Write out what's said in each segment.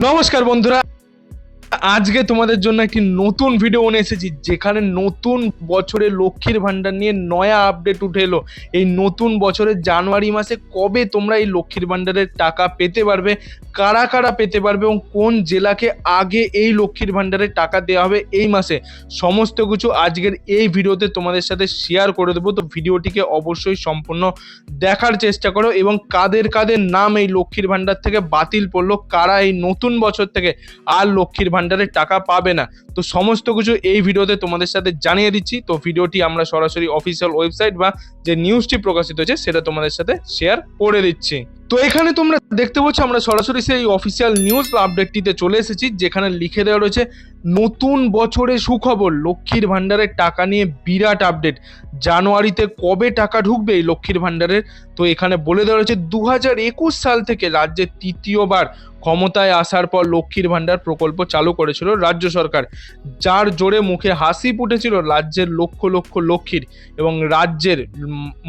নমস্কার বন্ধুরা আজকে তোমাদের জন্য একটি নতুন ভিডিও নিয়ে এসেছি, যেখানে নতুন বছরে লক্ষ্মীর ভান্ডার নিয়ে নয়া আপডেট উঠে এলো। এই নতুন বছরের জানুয়ারি মাসে কবে তোমরা এই লক্ষ্মীর ভান্ডারের টাকা পেতে পারবে, কারা কারা পেতে পারবে এবং কোন জেলাকে আগে এই লক্ষ্মীর ভান্ডারের টাকা দেওয়া হবে এই মাসে সমস্ত কিছু আজকের এই ভিডিওতে তোমাদের সাথে শেয়ার করে দেবো। তো ভিডিওটিকে অবশ্যই সম্পূর্ণ দেখার চেষ্টা করো এবং কাদের কাদের নাম এই লক্ষ্মীর ভান্ডার থেকে বাতিল পড়ল, কারা এই নতুন বছর থেকে আর লক্ষ্মীর ভান্ডারের টাকা পাবে না। তো সমস্ত কিছু এই ভিডিওতে তোমাদের সাথে জানিয়ে দিচ্ছি। তো ভিডিওটি আমরা সরাসরি অফিসিয়াল ওয়েবসাইট বা যে নিউজটি প্রকাশিত হয়েছে, সেটা তোমাদের সাথে শেয়ার করে দিচ্ছি। তো এখানে তোমরা দেখতে পাচ্ছ, আমরা সরাসরি সেই অফিসিয়াল নিউজ আপডেটটিতে চলে এসেছি, যেখানে লিখে দেওয়া রয়েছে, নতুন বছরে সুখবর, লক্ষ্মীর ভান্ডারের টাকা নিয়ে বিরাট আপডেট জানুয়ারিতে কবে টাকা ঢুকবে এই লক্ষ্মীর ভান্ডারের তো এখানে বলে দেওয়া রয়েছে দু একুশ সাল থেকে রাজ্যে তৃতীয়বার ক্ষমতায় আসার পর লক্ষ্মীর ভান্ডার প্রকল্প চালু করেছিল রাজ্য সরকার। যার জোরে মুখে হাসি ফুটেছিল রাজ্যের লক্ষ লক্ষ লক্ষ্মীর এবং রাজ্যের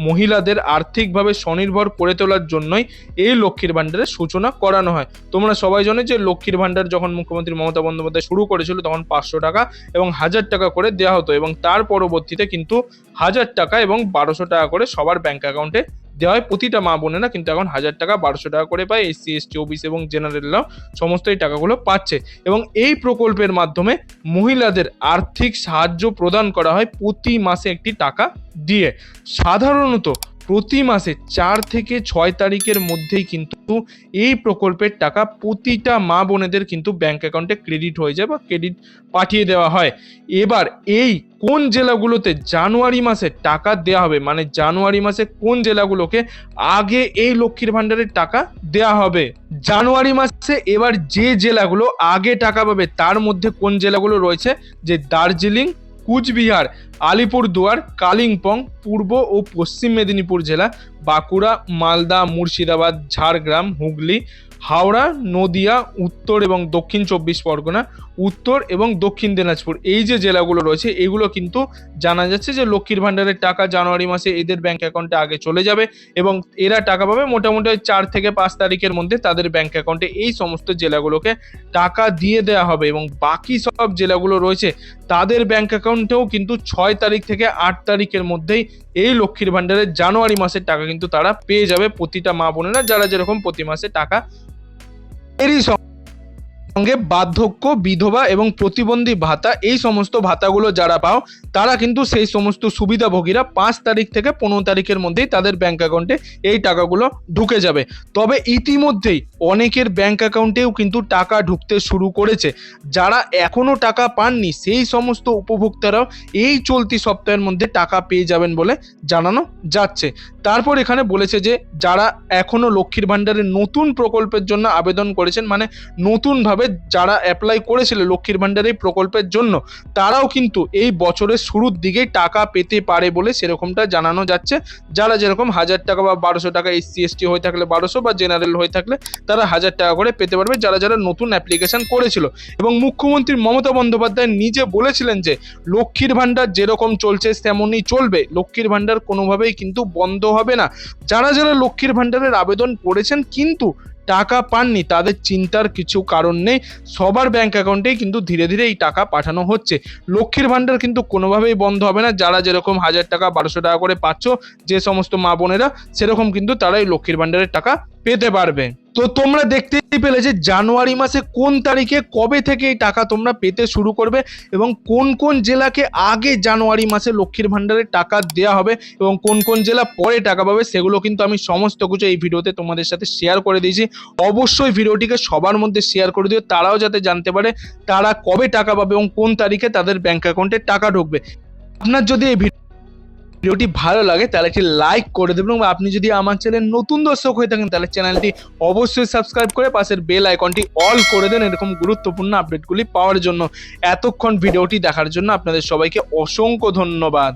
মহিলাদের আর্থিকভাবে স্বনির্ভর করে তোলার জন্যই এই লক্ষ্মীর ভান্ডারের সূচনা করানো হয়। তোমরা সবাই জানো যে লক্ষ্মীর ভান্ডার যখন মুখ্যমন্ত্রী মমতা বন্দ্যোপাধ্যায় শুরু করেছিল তখন পাঁচশো টাকা এবং হাজার টাকা করে দেওয়া হতো এবং তার পরবর্তীতে কিন্তু হাজার টাকা এবং বারোশো টাকা করে সবার ব্যাংক অ্যাকাউন্টে দেওয়া হয়। প্রতিটা মা বোনেরা কিন্তু এখন হাজার টাকা, বারোশো টাকা করে পায়, এসসি, এসটি, ওবিসি এবং জেনারেলরাও সমস্ত এই টাকাগুলো পাচ্ছে এবং এই প্রকল্পের মাধ্যমে মহিলাদের আর্থিক সাহায্য প্রদান করা হয় প্রতি মাসে একটি টাকা দিয়ে। সাধারণত প্রতি মাসে চার থেকে ছয় তারিখের মধ্যেই কিন্তু এই প্রকল্পের টাকা প্রতিটা মা বোনেদের কিন্তু ব্যাংক অ্যাকাউন্টে ক্রেডিট হয়ে যায় বা ক্রেডিট পাঠিয়ে দেওয়া হয়। এবার এই কোন জেলাগুলোতে জানুয়ারি মাসে টাকা দেওয়া হবে মানে জানুয়ারি মাসে কোন জেলাগুলোকে আগে এই লক্ষ্মীর ভান্ডারের টাকা দেওয়া হবে? জানুয়ারি মাসে এবার যে জেলাগুলো আগে টাকা পাবে, তার মধ্যে কোন জেলাগুলো রয়েছে? যে দার্জিলিং কুচবিহার আলিপুরদুয়ার কালিম্পং পূর্ব ও পশ্চিম মেদিনীপুর জেলা বাঁকুড়া মালদা মুর্শিদাবাদ ঝাড়গ্রাম হুগলি হাওড়া, নদিয়া, উত্তর এবং দক্ষিণ চব্বিশ পরগনা, উত্তর এবং দক্ষিণ দিনাজপুর। এই যে জেলাগুলো রয়েছে, এগুলো কিন্তু জানা যাচ্ছে যে লক্ষ্মীর ভান্ডারের টাকা জানুয়ারি মাসে এদের ব্যাংক অ্যাকাউন্টে আগে চলে যাবে এবং এরা টাকা পাবে মোটামুটি চার থেকে পাঁচ তারিখের মধ্যে তাদের ব্যাংক অ্যাকাউন্টে এই সমস্ত জেলাগুলোকে টাকা দিয়ে দেওয়া হবে এবং বাকি সব জেলাগুলো রয়েছে, তাদের ব্যাংক অ্যাকাউন্টেও কিন্তু ছয় তারিখ থেকে আট তারিখের মধ্যেই এই লক্ষ্মীর ভান্ডারের জানুয়ারি মাসের টাকা কিন্তু তারা পেয়ে যাবে প্রতিটা মা বোনেরা যারা যেরকম প্রতি মাসে টাকা ladies সঙ্গে বার্ধক্য, বিধবা এবং প্রতিবন্ধী ভাতা, এই সমস্ত ভাতাগুলো যারা পাও, তারা কিন্তু সেই সমস্ত সুবিধাভোগীরা পাঁচ তারিখ থেকে পনেরো তারিখের মধ্যেই তাদের ব্যাঙ্ক অ্যাকাউন্টে এই টাকাগুলো ঢুকে যাবে। তবে ইতিমধ্যেই অনেকের ব্যাঙ্ক অ্যাকাউন্টেও কিন্তু টাকা ঢুকতে শুরু করেছে। যারা এখনও টাকা পাননি, সেই সমস্ত উপভোক্তারাও এই চলতি সপ্তাহের মধ্যে টাকা পেয়ে যাবেন বলে জানানো যাচ্ছে। তারপর এখানে বলেছে যে, যারা এখনও লক্ষ্মীর ভাণ্ডারের নতুন প্রকল্পের জন্য আবেদন করেছেন মানে নতুনভাবে যারা অ্যাপ্লাই করেছিল লক্ষ্মীর ভাণ্ডার এই প্রকল্পের জন্য, তারাও কিন্তু এই বছরের শুরুর দিকেই টাকা পেতে পারে বলে সেরকমটা জানানো যাচ্ছে। যারা যেরকম হাজার টাকা বা বারোশো টাকা এসসি, এসটি হয়ে থাকলে বারোশো বা জেনারেল হয়ে থাকলে তারা হাজার টাকা করে পেতে পারবে যারা যারা নতুন অ্যাপ্লিকেশন করেছিল। এবং মুখ্যমন্ত্রী মমতা বন্দ্যোপাধ্যায় নিজে বলেছিলেন যে, লক্ষ্মীর ভাণ্ডার যেরকম চলছে তেমনই চলবে। লক্ষ্মীর ভাণ্ডার কোনোভাবেই কিন্তু বন্ধ হবে না। যারা যারা লক্ষ্মীর ভাণ্ডারের আবেদন করেছেন কিন্তু টাকা পাননি, তাদের চিন্তার কিছু কারণ নেই। সবার ব্যাংক অ্যাকাউন্টেই কিন্তু ধীরে ধীরে এই টাকা পাঠানো হচ্ছে। লক্ষ্মীর ভাণ্ডার কিন্তু কোনোভাবেই বন্ধ হবে না। যারা যেরকম হাজার টাকা, বারোশো টাকা করে পাচ্ছ, যে সমস্ত মা বোনেরা, সেরকম কিন্তু তারাই লক্ষ্মীর ভাণ্ডারের টাকা পেতে পারবে। তো তোমরা দেখতেই পেলে যে জানুয়ারি মাসে কোন তারিখে কবে থেকে এই টাকা তোমরা পেতে শুরু করবে এবং কোন কোন জেলাকে আগে জানুয়ারি মাসে লক্ষ্মীর ভাণ্ডারের টাকা দেওয়া হবে এবং কোন কোন জেলা পরে টাকা পাবে সেগুলো কিন্তু আমি সমস্ত কিছু এই ভিডিওতে তোমাদের সাথে শেয়ার করে দিয়েছি। অবশ্যই ভিডিওটিকে সবার মধ্যে শেয়ার করে দিও, তারাও যাতে জানতে পারে তারা কবে টাকা পাবে এবং কোন তারিখে তাদের ব্যাংক অ্যাকাউন্টে টাকা ঢুকবে। আপনার যদি এই ভিডিও ভিডিওটি ভালো লাগে, তাহলে একটি লাইক করে দেবেন এবং আপনি যদি আমার চ্যানেল নতুন দর্শক হয়ে থাকেন, তাহলে চ্যানেলটি অবশ্যই সাবস্ক্রাইব করে পাশের বেল আইকনটি অল করে দেন। এরকম গুরুত্বপূর্ণ আপডেটগুলি পাওয়ার জন্য, এতক্ষণ ভিডিওটি দেখার জন্য আপনাদের সবাইকে অসংখ্য ধন্যবাদ।